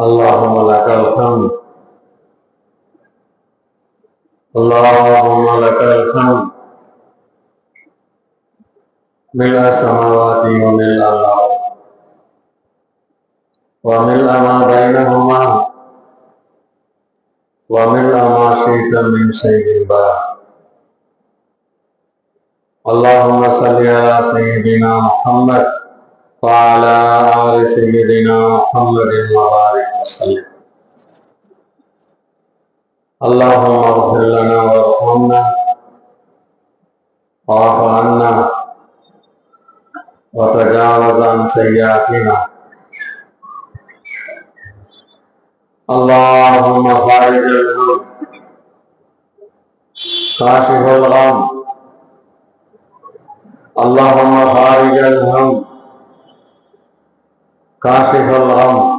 اللهم لك الحمد اللهم لك الحمد ملء السماوات وملء الأرض وملء ما بينهما وملء ما شئت من شيء بعد اللهم صل على سيدنا محمد وعلى آل سيدنا محمد وبارك وسلم اللهم اغفر لنا وارحمنا واعف عنا وتجاوز عن سيئاتنا اللهم فارج الهم كاشف الغم اللهم فارج الهم كاشف الغم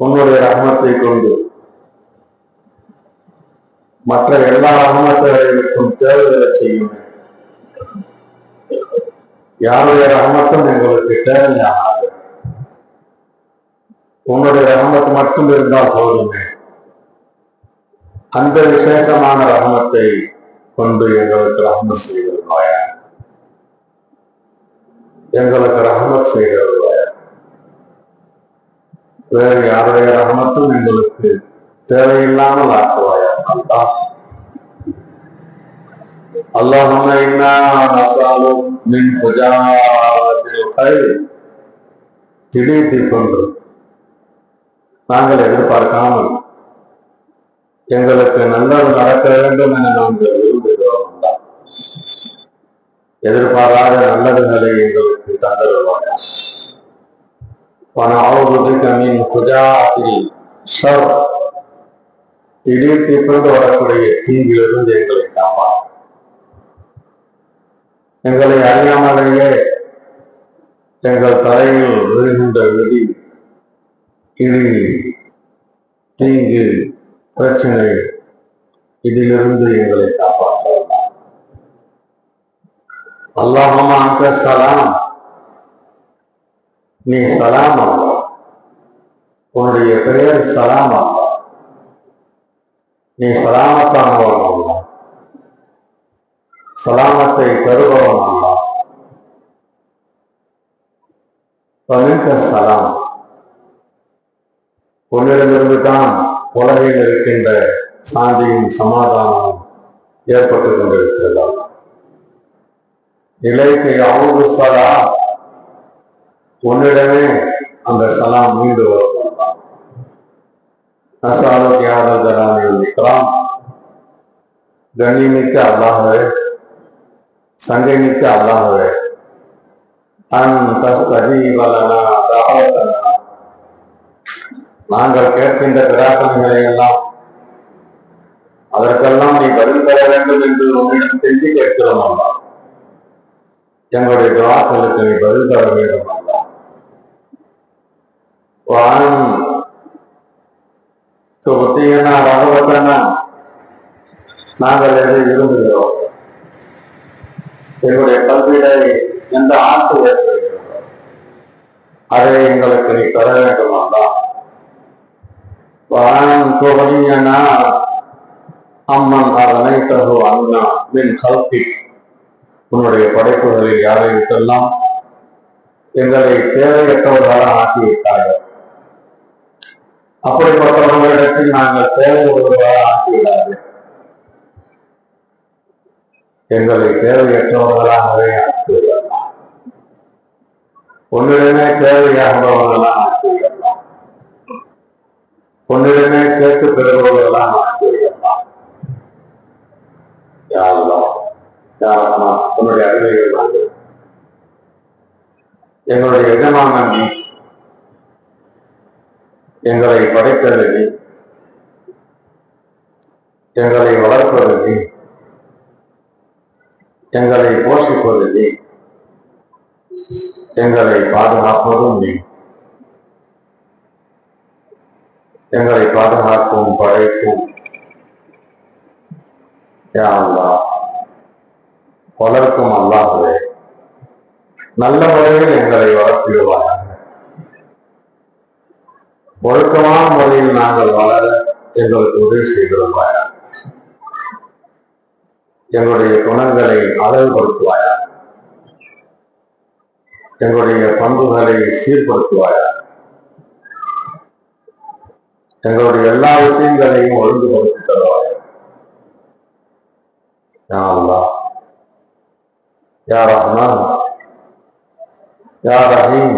உன்னுடைய ரகமத்தை கொண்டு. மற்ற எல்லா ரஹமத்துகளுக்கும் தேவைகளை செய்யும். யாருடைய ரகமத்தும் எங்களுக்கு தேவையானது உன்னுடைய ரகமத்து மட்டும் இருந்தால் போதுமே. அந்த விசேஷமான ரகமத்தை கொண்டு எங்களுக்கு ரகமத் செய்திருவாயா எங்களுக்கு ரகமத் செய்கிறது வேறு யாருடைய ரகமத்தும் எங்களுக்கு தேவையில்லாமல் ஆக்குவாயா அல்லாஹும் இன்னா நசாலும் மின் புஜாதில் திடீர் தீக்கொண்டு நாங்கள் எதிர்பார்க்காமல் எங்களுக்கு நல்லது நடக்க வேண்டும் என நாங்கள் விரும்புகிறோம். எதிர்பாராத நல்லதுகளை எங்களுக்கு தந்தருவார்கள் ونعوذ بك من خجاعة الشر திடீர்த்தி கொண்டு வரக்கூடிய தீங்கிலிருந்து எங்களை காப்பாற்று எங்களை அறியாமலேயே எங்கள் தலையில் விழுகின்ற விதி இடி தீங்கு பிரச்சனை இதிலிருந்து எங்களை காப்பாற்ற அல்லாஹமா அந்த சலாம் நீ சலாம்? அல்லா உன்னுடைய பெயர் சலாம். அல்லா நீ சலாமத்தானவன் அல்லா சலாமத்தை தருபவன் அல்லா பமிக்க சலாம். உன்னிடமிருந்து தான் உலகில் இருக்கின்ற சாந்தியும் சமாதானமும் ஏற்பட்டுக் கொண்டிருக்கிறதா? நிலைக்கு அவுது சலா உன்னிடமே அந்த சலாம் மீண்டு வரும் நசாலுக்கு யாதல் ஜலானில் நிற்கலாம் கண்ணிமிக்க அல்லாஹவே சங்கைமிக்க நாங்கள் கேட்கின்ற பிரார்த்தனைகளை எல்லாம் அதற்கெல்லாம் நீ பதில் பெற வேண்டும் என்று உன்னிடம் தெரிஞ்சு கேட்கிறோம் அல்லா எங்களுடைய துவாக்களுக்கு நீ பதில் தர வேண்டும் அல்லா வான் சுபத்தியனா ரகவத்தனா நாங்கள் எதை விரும்புகிறோம். எங்களுடைய கல்வியை எந்த ஆசை ஏற்படுகிறதோ அதை எங்களுக்கு நீ தர வேண்டும் அல்லா வான் சுபனியனா அம்மன் அதனை தகு அண்ணா மின் கல்பி உன்னுடைய படைப்புகளில் யாரை விட்டெல்லாம் எங்களை தேவையற்றவர்களாக ஆக்கிவிட்டார்கள்? அப்படிப்பட்டவர்களிடத்தில் நாங்கள் தேவையுள்ளவர்களாக ஆக்கிவிடாது. எங்களை தேவையற்றவர்களாகவே ஆக்கிவிடலாம். ஒன்றிடமே தேவையாகிறவர்களாக ஆக்கிவிடலாம். ஒன்றிடமே கேட்டு பெறுபவர்களாக ஆக்கிவிடலாம் யாரெல்லாம் யாரம்மா உன்னுடைய அறிவைகள் நாங்கள் எங்களுடைய எஜமான நீ எங்களை படைத்தது நீ எங்களை வளர்ப்பது நீ எங்களை போஷிப்பது நீ எங்களை பாதுகாப்பதும் நீ எங்களை பாதுகாக்கும் படைக்கும் யா வளர்க்கும் அல்லாஹுவே நல்ல முறையில் எங்களை வளர்த்திடுவாயாக. ஒழுக்கமான முறையில் நாங்கள் வளர எங்களுக்கு உதவி செய்திருவாயா எங்களுடைய குணங்களை அளவுபடுத்துவாயா எங்களுடைய பண்புகளை சீர்படுத்துவாயா எங்களுடைய எல்லா விஷயங்களையும் ஒழுங்குபடுத்தி தருவாயா யா يا யா ரஹ்மான் யா ரஹீம்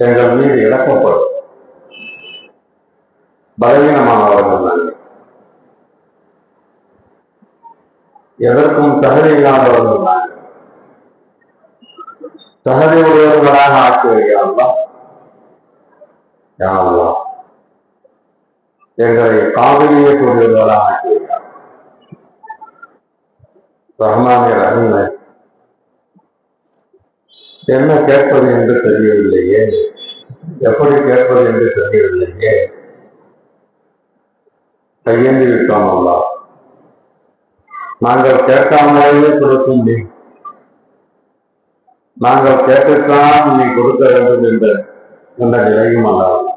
எங்கள் மீது இழக்கப்படும் பலவீனமானவர்கள் நாங்கள் எதற்கும் தகுதி இல்லாதவர்கள் நாங்கள் தகுதி உடையவர்களாக ஆக்குவீர்களா யாங்களா எங்களை காவிரியக்கூடியவர்களாக ஆக்குவீர்கள் ரஹ்மானிய ரஹீமே என்ன கேட்பது என்று தெரியவில்லையே. எப்படி கேட்பது என்று தெரியவில்லையே. கையேந்தி விட்டோம் அல்லா. நாங்கள் கேட்காமலேயே கொடுக்கும் நீ நாங்கள் கேட்டுத்தான் நீ கொடுக்க வேண்டும் என்ற என்ற நிலையும் அல்ல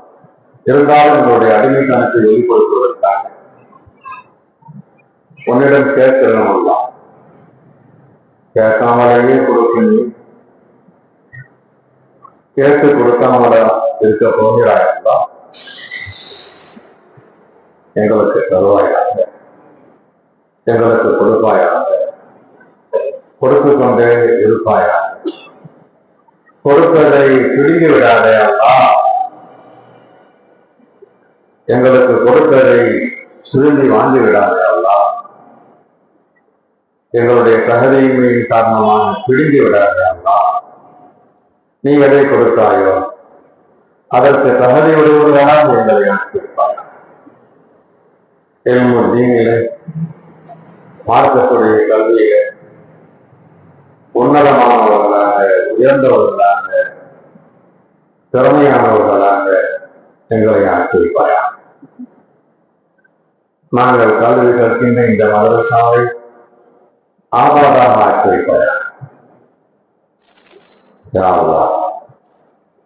இருந்தாலும் அடிமை அடிமைத்தனத்தை வெளிப்படுத்துவதற்காக. உன்னிடம் கேட்கிறோம் அல்லா. கேட்காமலேயே கொடுக்கணும். கேட்டு கொடுக்காமல இருக்க போகிறாயா எங்களுக்கு தருவாயாக. எங்களுக்கு கொடுப்பாயாக. கொடுத்து கொண்டே இருப்பாயாக. கொடுத்ததை பிடுங்கி விடாதே அல்லா. எங்களுக்கு கொடுத்ததை சுருந்தி வாங்கி விடாதே. எங்களுடைய தகுதியின்மையின் காரணமாக பிடுங்கி விடாதே அல்லா நீ எதை கொடுத்தாயோ அதற்கு தகுதி உடையவர்களாக எங்களை அனுப்பியிருப்பார் எல்மு நீங்களே மார்க்கத்துடைய கல்வியில உன்னதமானவர்களாக உயர்ந்தவர்களாக திறமையானவர்களாக எங்களை ஆக்கியிருப்பாயா நாங்கள் கல்வி கற்கின்ற இந்த மதரசாவை ஆபாதாக ஆக்கியிருப்பாயா யாவா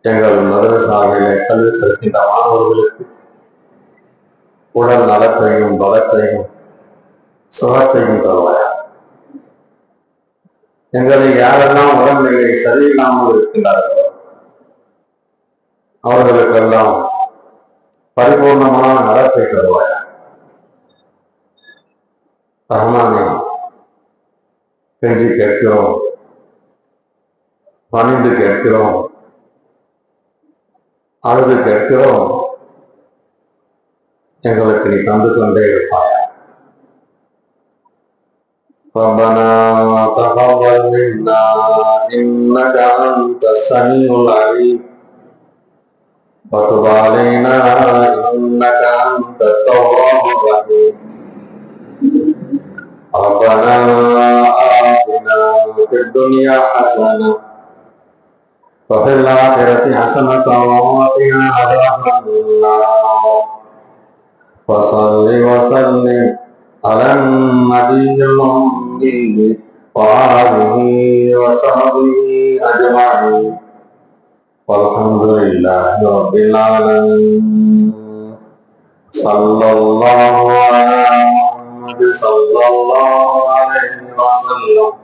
எங்கள் மதரசாவிலே கல்வி கற்கின்ற மாணவர்களுக்கு உடல் நலத்தையும் பலத்தையும் சுகத்தையும் தருவார் எங்களை யாரெல்லாம் உடல்நிலை சரியில்லாமல் இருக்கின்றார்களோ அவர்களுக்கெல்லாம் பரிபூர்ணமான நலத்தை தருவாயா? ரஹ்மானே கெஞ்சி கேட்கிறோம் பணிந்து கேட்கிறோம் அழுது கேட்கிறோம் எங்களுக்கு நீ தந்து கொண்டே இருப்பாய் ربنا تقبل منا إنك أنت السميع العليم وتب علينا إنك أنت التواب الرحيم ربنا آتنا في الدنيا حسنة وفي الآخرة حسنة وقنا عذاب النار وصل وسلم على النبي الأمي وآله وصحبه أجمعين والحمد لله رب العالمين صلى الله على محمد صلى الله عليه وسلم